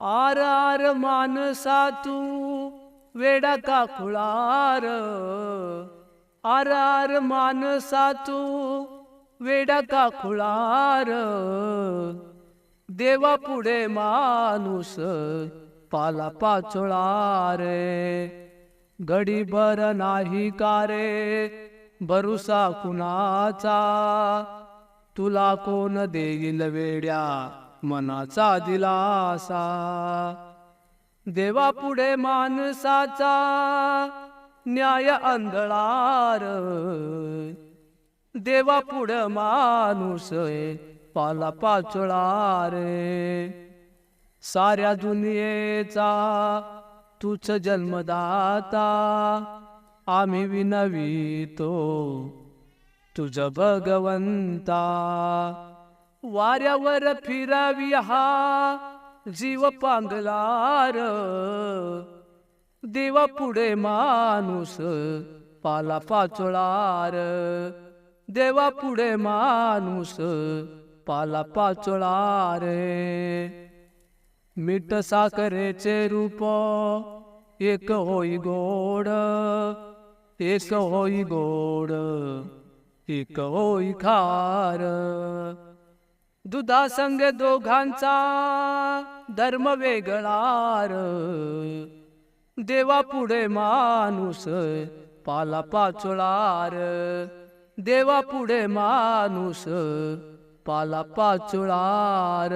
R R मानसा तू वेडा का खुळार R R मानसा तू वेडा का खुळार देवा पुढे माणूस पाला पाचोळा रे गडीभर नाही का रे बरुसा कुणाचा? तुला कोण देईल वेड्या? मनाचा दिलासा. देवा पुढे माणसाचा न्याय अंधळार. देवा पुढे माणूस पाला पाचळार साऱ्या दुनियेचा तुझ जन्मदाता. आम्ही विनवितो तुझ भगवंता. वाऱ्यावर फिरावी हा जीव पांगलार. देवा पुढे माणूस पाला पाचोळार. देवा पुढे माणूस पाला पाचोळार. मीठ साखरेचे रूप एक होई गोड एक होई गोड एक होई खार. दुधा संग दोघांचा धर्म वेगळार. देवा पुढे माणूस पाला पाचुळार. देवा पुढे माणूस पाला पाचुळार.